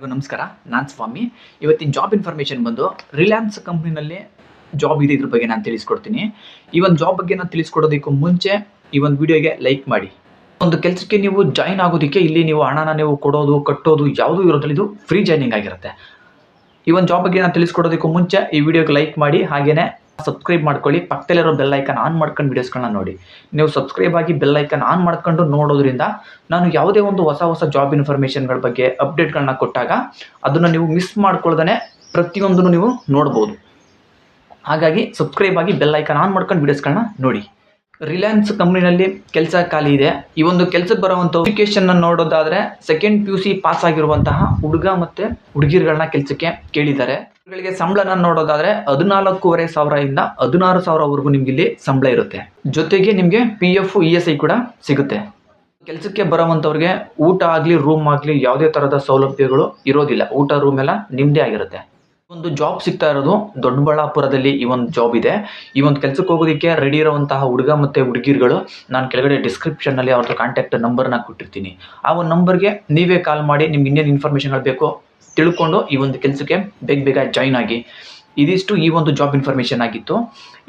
ಎಲ್ರಿಗೂ ನಮಸ್ಕಾರ. ನಾನು ಸ್ವಾಮಿ. ಇವತ್ತಿನ ಜಾಬ್ ಇನ್ಫಾರ್ಮೇಷನ್ ಬಂದು ರಿಲಯನ್ಸ್ ಕಂಪ್ನಿನಲ್ಲಿ ಜಾಬ್ ಇದೆ ಇದ್ರ ಬಗ್ಗೆ ನಾನು ತಿಳಿಸ್ಕೊಡ್ತೀನಿ. ಈ ಒಂದು ಜಾಬ್ ಬಗ್ಗೆ ನಾನು ತಿಳಿಸ್ಕೊಡೋದಕ್ಕೂ ಮುಂಚೆ ಈ ಒಂದು ವಿಡಿಯೋಗೆ ಲೈಕ್ ಮಾಡಿ. ಒಂದು ಕೆಲಸಕ್ಕೆ ನೀವು ಜಾಯಿನ್ ಆಗೋದಕ್ಕೆ ಇಲ್ಲಿ ನೀವು ಹಣನ ನೀವು ಕೊಡೋದು, ಕಟ್ಟೋದು ಯಾವುದೂ ಇರೋದ್ರಲ್ಲಿ ಇದು ಫ್ರೀ ಜಾಯ್ನಿಂಗ್ ಆಗಿರುತ್ತೆ. ಈ ಒಂದು ಜಾಬ್ ಬಗ್ಗೆ ನಾನು ತಿಳಿಸ್ಕೊಡೋದಕ್ಕೂ ಮುಂಚೆ ಈ ವಿಡಿಯೋಗೆ ಲೈಕ್ ಮಾಡಿ, ಹಾಗೇನೆ ಸಬ್ಸ್ಕ್ರೈಬ್ ಮಾಡ್ಕೊಳ್ಳಿ. ಪಕ್ಕದಲ್ಲಿರೋ ಬೆಲ್ ಐಕನ್ ಆನ್ ಮಾಡ್ಕೊಂಡು ವಿಡಿಯೋಸ್ಗಳನ್ನ ನೋಡಿ. ನೀವು ಸಬ್ಸ್ಕ್ರೈಬ್ ಆಗಿ ಬೆಲ್ ಐಕನ್ ಆನ್ ಮಾಡ್ಕೊಂಡು ನೋಡೋದ್ರಿಂದ ನಾನು ಯಾವುದೇ ಒಂದು ಹೊಸ ಹೊಸ ಜಾಬ್ ಇನ್ಫಾರ್ಮೇಷನ್ಗಳ ಬಗ್ಗೆ ಅಪ್ಡೇಟ್ಗಳನ್ನ ಕೊಟ್ಟಾಗ ಅದನ್ನು ನೀವು ಮಿಸ್ ಮಾಡ್ಕೊಳ್ದೇ ಪ್ರತಿಯೊಂದನ್ನು ನೀವು ನೋಡ್ಬೋದು. ಹಾಗಾಗಿ ಸಬ್ಸ್ಕ್ರೈಬ್ ಆಗಿ ಬೆಲ್ ಐಕನ್ ಆನ್ ಮಾಡ್ಕೊಂಡು ವಿಡಿಯೋಸ್ಗಳನ್ನ ನೋಡಿ. ರಿಲಯನ್ಸ್ ಕಂಪ್ನಿನಲ್ಲಿ ಕೆಲಸ ಖಾಲಿ ಇದೆ. ಈ ಒಂದು ಕೆಲಸಕ್ಕೆ ಬರುವಂಥ ಅಪ್ಲಿಕೇಶನ್ ನೋಡೋದಾದ್ರೆ second P U C pass ಆಗಿರುವಂತಹ ಹುಡುಗ ಮತ್ತೆ ಹುಡುಗಿರುಗಳನ್ನ ಕೆಲಸಕ್ಕೆ ಕೇಳಿದ್ದಾರೆ. ಇವುಗಳಿಗೆ ಸಂಬಳನ ನೋಡೋದಾದ್ರೆ ಹದಿನಾಲ್ಕೂವರೆ ಸಾವಿರದಿಂದ ಹದಿನಾರು ಸಾವಿರವರೆಗೂ ನಿಮ್ಗೆ ಇಲ್ಲಿ ಸಂಬಳ ಇರುತ್ತೆ. ಜೊತೆಗೆ ನಿಮಗೆ P F E S I ಕೂಡ ಸಿಗುತ್ತೆ. ಕೆಲಸಕ್ಕೆ ಬರೋವಂಥವ್ರಿಗೆ ಊಟ ಆಗಲಿ ರೂಮ್ ಆಗಲಿ ಯಾವುದೇ ತರಹದ ಸೌಲಭ್ಯಗಳು ಇರೋದಿಲ್ಲ. ಊಟ ರೂಮ್ ಎಲ್ಲ ನಿಮ್ಮದೇ ಆಗಿರುತ್ತೆ. ಒಂದು ಜಾಬ್ ಸಿಗ್ತಾ ಇರೋದು ದೊಡ್ಡಬಳ್ಳಾಪುರದಲ್ಲಿ ಈ ಒಂದು ಜಾಬ್ ಇದೆ. ಈ ಒಂದು ಕೆಲಸಕ್ಕೆ ಹೋಗೋದಕ್ಕೆ ರೆಡಿ ಇರುವಂತಹ ಹುಡುಗ ಮತ್ತು ಹುಡುಗಿರುಗಳು ನಾನು ಕೆಳಗಡೆ ಡಿಸ್ಕ್ರಿಪ್ಷನ್ನಲ್ಲಿ ಅವ್ರದ್ದು ಕಾಂಟ್ಯಾಕ್ಟ್ ನಂಬರ್ನ ಕೊಟ್ಟಿರ್ತೀನಿ. ಆ ಒಂದು ನಂಬರ್ಗೆ ನೀವೇ ಕಾಲ್ ಮಾಡಿ ನಿಮ್ಗೆ ಇನ್ನೇನು ಇನ್ಫಾರ್ಮೇಷನ್ಗಳು ಬೇಕೋ ತಿಳ್ಕೊಂಡು ಈ ಒಂದು ಕೆಲಸಕ್ಕೆ ಬೇಗ ಬೇಗ ಜಾಯ್ನ್ ಆಗಿ ಇದಿಷ್ಟು ಈ ಒಂದು ಜಾಬ್ ಇನ್ಫಾರ್ಮೇಷನ್ ಆಗಿತ್ತು.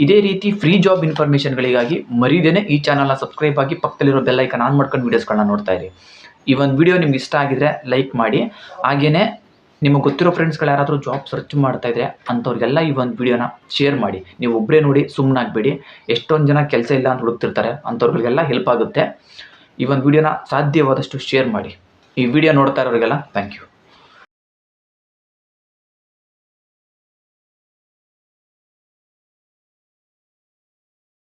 ಇದೇ ರೀತಿ ಫ್ರೀ ಜಾಬ್ ಇನ್ಫಾರ್ಮೇಷನ್ಗಳಿಗಾಗಿ ಮರಿದೇನೆ ಈ ಚಾನಲ್ನ ಸಬ್ಸ್ಕ್ರೈಬ್ ಆಗಿ ಪಕ್ಕದಲ್ಲಿರೋ ಬೆಲ್ ಐಕನ್ ಆನ್ ಮಾಡ್ಕೊಂಡು ವೀಡಿಯೋಸ್ಗಳನ್ನ ನೋಡ್ತಾ ಇರಿ. ಈ ಒಂದು ವಿಡಿಯೋ ನಿಮ್ಗೆ ಇಷ್ಟ ಆಗಿದ್ರೆ ಲೈಕ್ ಮಾಡಿ. ಹಾಗೆಯೇ ನಿಮಗೆ ಗೊತ್ತಿರೋ ಫ್ರೆಂಡ್ಸ್ಗಳು ಯಾರಾದರೂ ಜಾಬ್ ಸರ್ಚ್ ಮಾಡ್ತಾ ಇದ್ರೆ ಅಂಥವ್ರಿಗೆಲ್ಲ ಈ ಒಂದು ವಿಡಿಯೋನ ಶೇರ್ ಮಾಡಿ. ನೀವು ಒಬ್ಬರೇ ನೋಡಿ ಸುಮ್ಮನಾಗಬೇಡಿ ಎಷ್ಟೊಂದು ಜನ ಕೆಲಸ ಇಲ್ಲ ಅಂತ ಹುಡುಕ್ತಿರ್ತಾರೆ ಅಂಥವ್ರಿಗೆಲ್ಲ ಹೆಲ್ಪ್ ಆಗುತ್ತೆ. ಈ ಒಂದು ವಿಡಿಯೋನ ಸಾಧ್ಯವಾದಷ್ಟು ಶೇರ್ ಮಾಡಿ. ಈ ವಿಡಿಯೋ ನೋಡ್ತಾ ಇರೋರಿಗೆಲ್ಲ ಥ್ಯಾಂಕ್ ಯು